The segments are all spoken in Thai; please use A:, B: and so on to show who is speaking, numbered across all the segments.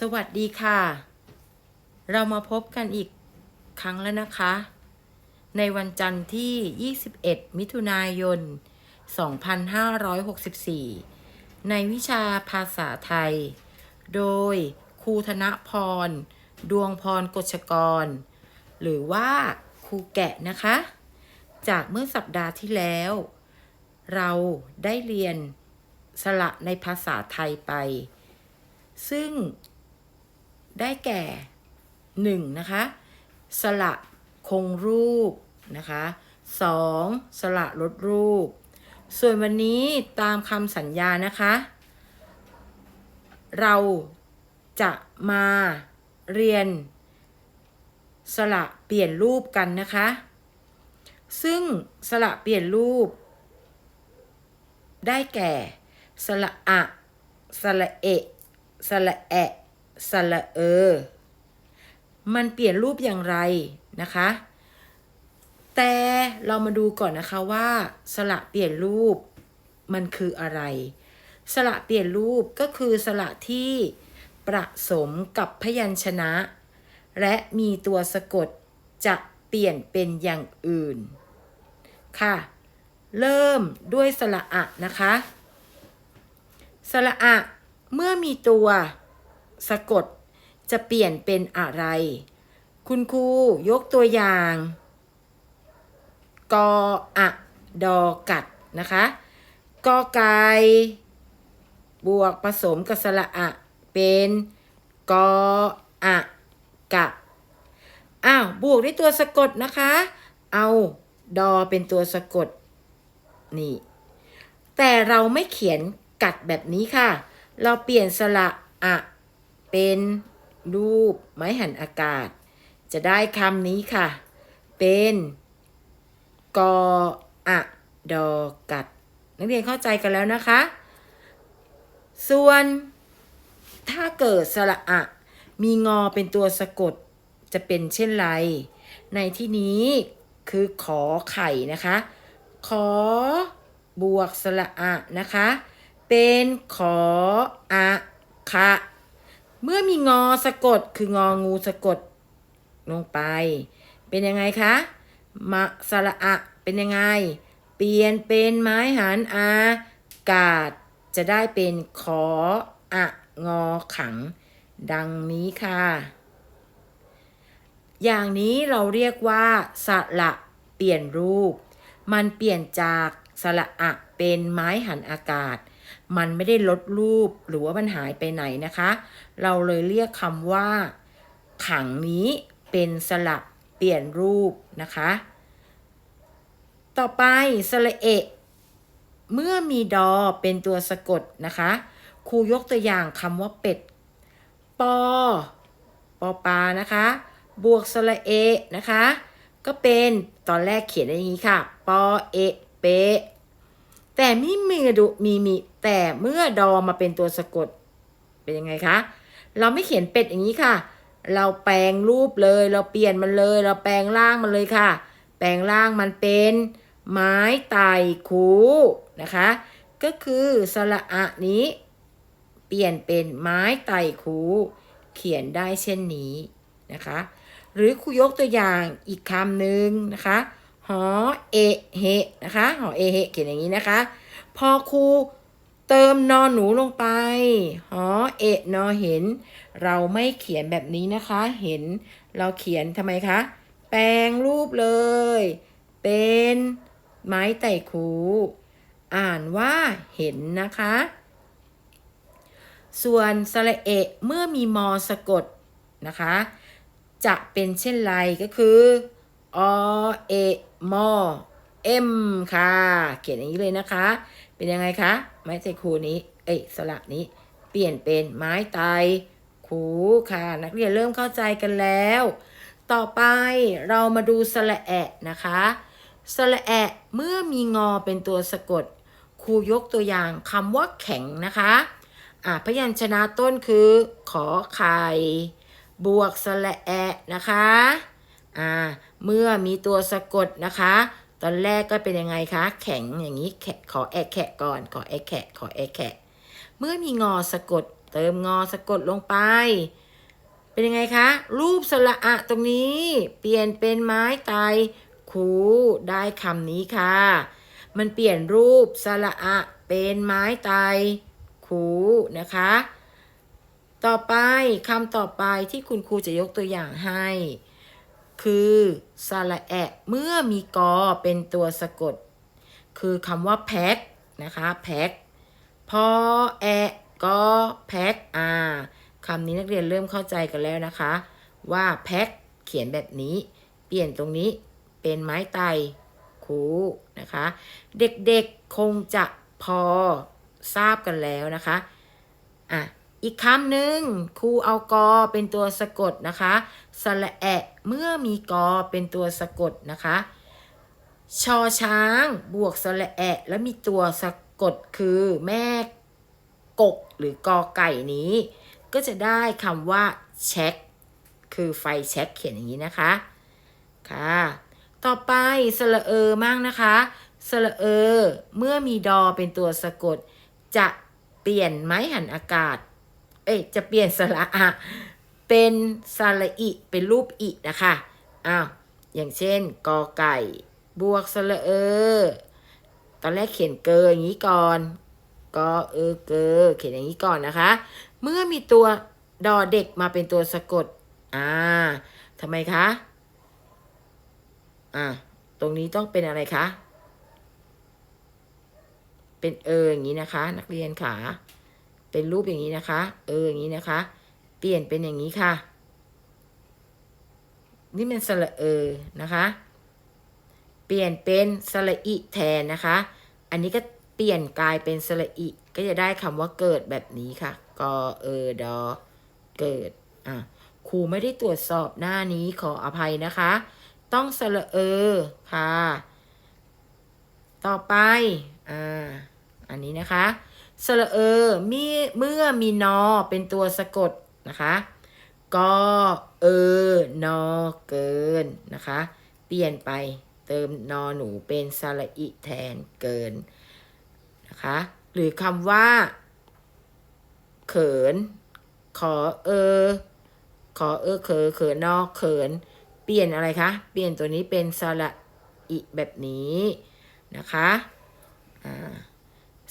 A: สวัสดีค่ะ เรามาพบกันอีกครั้งแล้วนะคะ ในวันจันทร์ที่ 21 มิถุนายน 2564 ในวิชาภาษาไทย โดยครูธนพร ดวงพรกฎชกร หรือว่าครูแกะนะคะ จากเมื่อสัปดาห์ที่แล้ว เราได้เรียนสระในภาษาไทยไปซึ่ง ได้แก่หนึ่งนะคะสระคงรูปนะคะสองสระลดรูป ส่วนวันนี้ตามคำสัญญานะคะ เราจะมาเรียน สระเปลี่ยนรูปกันนะคะ ซึ่งสระเปลี่ยนรูป ได้แก่ สระอะ สระเอะ สระแอะ สระเออ มันเปลี่ยนรูปอย่างไรนะคะ แต่เรามาดูก่อนนะคะว่า สระเปลี่ยนรูปมันคืออะไร สระเปลี่ยนรูปก็คือสระที่ประสมกับพยัญชนะ และมีตัวสะกดจะเปลี่ยนเป็นอย่างอื่น ค่ะ เริ่มด้วยสระอะนะคะ สระอะเมื่อมีตัว สะกดจะเปลี่ยนเป็นอะไร คุณครูยกตัวอย่าง กออะดอกัดนะคะกอไก่บวกผสมกับสระอะ เป็นกออะกะอ้าวบวกด้วยตัวสะกดนะคะ เอาดอเป็นตัวสะกดนี่ แต่เราไม่เขียนกัดแบบนี้ค่ะ เราเปลี่ยนสระอะ เป็นรูปไม้หันอากาศ จะได้คำนี้ค่ะ เป็นกออะดอกัด นักเรียนเข้าใจกันแล้วนะคะ ส่วนถ้าเกิดสระอะ มีงอเป็นตัวสะกดจะเป็นเช่นไร ในที่นี้คือขอไข่นะคะ ขอบวกสระอะนะคะ เป็นขออะคะ เมื่อมีงอสะกดคืององูสะกดลงไป เป็นยังไงคะมะสระอะเป็นยังไง เปลี่ยนเป็นไม้หันอากาศ จะได้เป็นขออะงอขัง ดังนี้ค่ะ อย่างนี้เราเรียกว่าสระเปลี่ยนรูป มันเปลี่ยนจากสระอะเป็นไม้หันอากาศ มันไม่ได้ลดรูปหรือว่ามันหายไปไหนนะคะ เราเลยเรียกคำว่า ขังนี้เป็นสระเปลี่ยนรูปนะคะ ต่อไปสระเอะเมื่อมีดอเป็นตัวสะกดนะคะ ครูยกตัวอย่างคำว่าเป็ด ปอ ปอปานะคะ บวกสระเอะนะคะ ก็เป็นตอนแรกเขียนอย่างนี้ค่ะ ปอเอะเปะ แต่มีมีดูมีมีแต่เมื่อดอมาเป็นตัวสะกด เป็นยังไงคะ เราไม่เขียนเป็ดอย่างนี้ค่ะ เราแปลงรูปเลย เราเปลี่ยนมันเลย เราแปลงร่างมันเลยค่ะ แปลงร่างมันเป็น ไม้ไต่คูนะคะ ก็คือสระอะนี้ เปลี่ยนเป็นไม้ไต่คูเขียนได้เช่นนี้นะคะ หรือครูยกตัวอย่างอีกคำหนึ่งนะคะ หอเอเฮนะคะหอเอเฮเขียนอย่างนี้นะคะ พอครูเติมนอนหนูลงไป หอเอะนอเห็น เราไม่เขียนแบบนี้นะคะ เห็น เราเขียนทำไมคะ แปลงรูปเลย เป็นไม้ไต่คูอ่านว่าเห็นนะคะ ส่วนสระเอะเมื่อมีมอสะกดนะคะ จะเป็นเช่นไรก็คือ อเอมอเอ็มค่ะ เขียนอย่างนี้เลยนะคะ เป็นยังไงคะ ไม้ไต่คูนี้ เอ้ยสระนี้ เปลี่ยนเป็นไม้ไต่คูค่ะ นักเรียนเริ่มเข้าใจกันแล้ว ต่อไปเรามาดูสระแอะนะคะสระแอะเมื่อมีงอเป็นตัวสะกดครูยกตัวอย่างคำว่าแข็งนะคะอ่าพยัญชนะต้นคือ ขอไข่ บวกสระแอะนะคะ อ่าเมื่อมีตัวสะกดนะคะ ตอนแรกก็เป็นยังไงคะ แข็งอย่างนี้แขขอแอะแขะก่อน ขอแอะแขะขอแอะแขะเมื่อมีงอสะกด เติมงอสะกดลงไป เป็นยังไงคะ รูปสระอะตรงนี้ เปลี่ยนเป็นไม้ไตรคูได้คำนี้ค่ะ มันเปลี่ยนรูปสระอะเป็นไม้ไตรคูนะคะ ต่อไปคำต่อไปที่คุณครูจะยกตัวอย่างให้ คือสระแอะเมื่อมีกอเป็นตัวสะกด คือคำว่าแพ็คนะคะแพ็คพอแอะกอแพ็คอ่าคำนี้นักเรียนเริ่มเข้าใจกันแล้วนะคะ ว่าแพ็คเขียนแบบนี้ เปลี่ยนตรงนี้เป็นไม้ไตคูนะคะ เด็กๆคงจะพอทราบกันแล้วนะคะอะอีกคำหนึ่งครูเอากอเป็นตัวสะกดนะคะ สระแอะเมื่อมีกอเป็นตัวสะกดนะคะ ชอช้างบวกสระแอะแล้วมีตัวสะกดคือแม่กกหรือกอไก่นี้ ก็จะได้คำว่าเช็คคือไฟเช็คเขียนอย่างนี้นะคะ ค่ะ ต่อไปสระเออมั่งนะคะสระเออ เมื่อมีดอเป็นตัวสะกด จะเปลี่ยนไม้หันอากาศ เอ้ยจะเปลี่ยนสระอะ เป็นสระอิ เป็นรูปอินะคะ อ้าว อย่างเช่น กอไก่ บวกสระเออ ตอนแรกเขียนเกออย่างนี้ก่อน กอเออเกอ เขียนอย่างนี้ก่อนนะคะ เมื่อมีตัวดอเด็กมาเป็นตัวสะกด อ่าทำไมคะ อ่า ตรงนี้ต้องเป็นอะไรคะ เป็นเอออย่างนี้นะคะ นักเรียนขาเป็นรูปอย่างนี้นะคะ เอออย่างนี้นะคะ ปลี่ยนเป็นอย่างนี้ค่ะ นี่เป็นสระเออนะคะ เปลี่ยนเป็นสระอิแทนนะคะ อันนี้ก็เปลี่ยนกลายเป็นสระอิก็จะได้คำว่าเกิดแบบนี้ค่ะกอเออดอเกิดอะครูไม่ได้ตรวจสอบหน้านี้ขออภัยนะคะ ต้องสระเออค่ะ ต่อไปอ่าอันนี้นะคะสระเออมีเมื่อมีนอเป็นตัวสะกด นะคะกอเออนอเกินนะคะ เปลี่ยนไปเติมนอหนูเป็นสระอิแทนเกินนะคะหรือคำว่า เขิน ขอเออ ขอเออเขอเขินนอเขิน เปลี่ยนอะไรคะ เปลี่ยนตัวนี้เป็นสระอิแบบนี้นะคะอ่า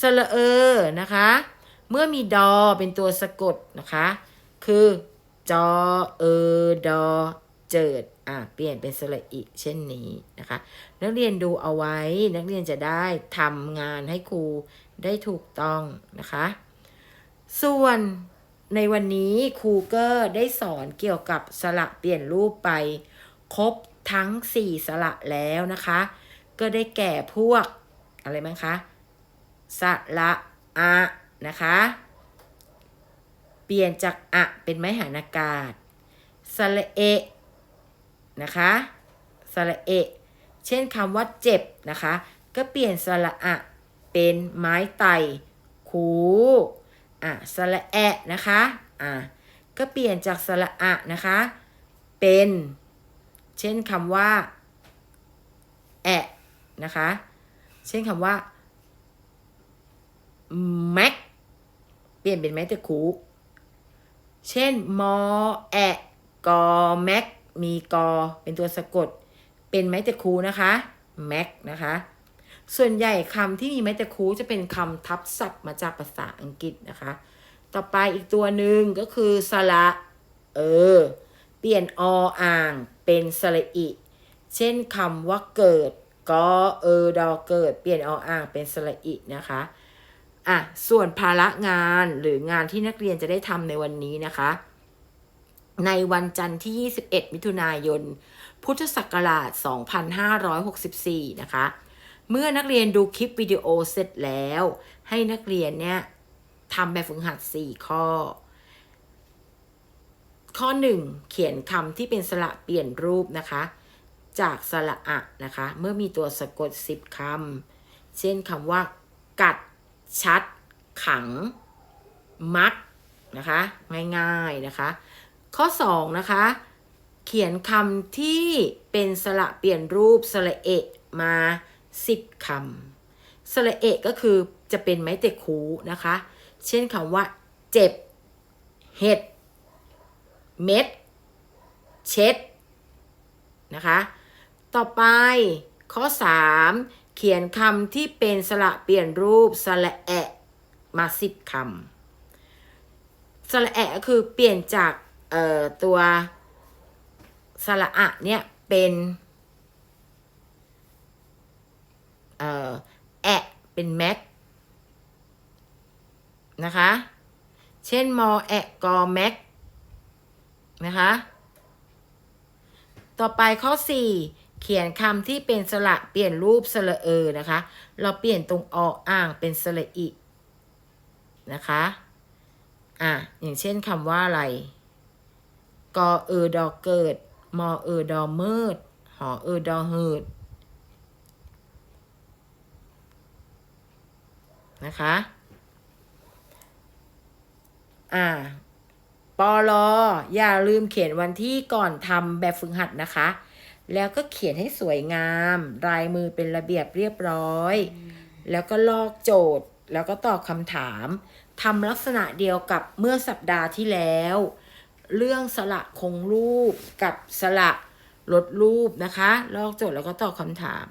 A: สระเออนะคะ เมื่อมีดอเป็นตัวสะกดนะคะ คือจอเออดอเจิดอะเปลี่ยนเป็นสระอิเช่นนี้นะคะ นักเรียนดูเอาไว้นักเรียนจะได้ทำงานให้ครูได้ถูกต้องนะคะ ส่วนในวันนี้ครูก็ได้สอนเกี่ยวกับสระเปลี่ยนรูปไปครบทั้ง 4 สระแล้วนะคะ ก็ได้แก่พวกอะไรบ้างคะสระอะนะคะ ปลี่ยนจากอะเป็นไม้หันอากาศสระเอะนะคะสระเอะเช่นคำว่าเจ็บนะคะ ก็เปลี่ยนสระอะเป็นไม้ไตรคูอะสระแอะนะคะอะก็เปลี่ยนจากสระอะนะคะ เป็น เช่นคำว่าแอะนะคะ เช่นคำว่าแม็กเปลี่ยนเป็นไม้ตะคู เช่น มอ แอะกอแม็ก มีกอ เป็นตัวสะกด เป็นไม้ตะคูนะคะแม็กนะคะ ส่วนใหญ่คำที่มีไม้ตะคูจะเป็นคำทับศัพท์มาจากภาษาอังกฤษนะคะ ต่อไปอีกตัวหนึ่งก็คือสระเออ เปลี่ยนออ่างเป็นสระอิ เช่นคำว่าเกิดกอเออดอเกิด เปลี่ยนออ่างเป็นสระอินะคะ อะส่วนภาระงานหรืองานที่นักเรียนจะได้ทำในวันนี้นะคะ ในวันจันทร์ที่ 21 มิถุนายน พุทธศักราช 2564 นะคะ เมื่อนักเรียนดูคลิปวิดีโอเสร็จแล้ว ให้นักเรียนเนี่ยทำแบบฝึกหัด 4 ข้อ ข้อ 1 เขียนคำที่เป็นสระเปลี่ยนรูปนะคะ จากสระอะนะคะ เมื่อมีตัวสะกด 10คำเช่นคำว่า กัด ชัด ขัง มัดนะคะ ง่ายๆนะคะ ข้อ 2 นะคะ เขียนคำที่เป็นสระเปลี่ยนรูปสระเอะมา 10คำสระเอะก็คือจะเป็นไม้เตะคูนะคะ เช่นคำว่า เจ็บ เห็ด เม็ด เช็ด นะคะ ต่อไปข้อ3เขียนคำที่เป็นสระเปลี่ยนรูปสระแอะมาสิบคำสระแอะก็คือเปลี่ยนจากเอ่อตัวสระอะเนี่ยเป็นเอ่อแอะเป็นแม็กนะคะ เช่นมอแอะกอแม็กนะคะ ต่อไปข้อ4 เขียนคำที่เป็นสระเปลี่ยนรูปสระเออนะคะ เราเปลี่ยนตรงอออ่างเป็นสระอินะคะ อะ อย่างเช่นคำว่าอะไร กอเออดอเกิด มอเออดอมืด หอเออดอหืดนะคะ อ่า ปอลออย่าลืมเขียนวันที่ก่อนทำแบบฝึกหัดนะคะ แล้วก็เขียนให้สวยงามลายมือเป็นระเบียบเรียบร้อย แล้วก็ลอกโจทย์ แล้วก็ตอบคำถามทำลักษณะเดียวกับเมื่อสัปดาห์ที่แล้ว เรื่องสระคงรูปกับสระลดรูปนะคะ ลอกโจทย์แล้วก็ตอบคำถาม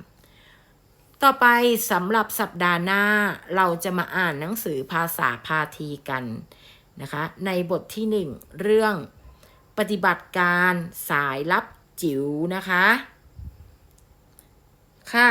A: ต่อไปสำหรับสัปดาห์หน้าเราจะมาอ่านหนังสือภาษาพาทีกันนะคะ ในบทที่หนึ่งเรื่องปฏิบัติการสายลับ จิ๋วนะคะ ค่ะ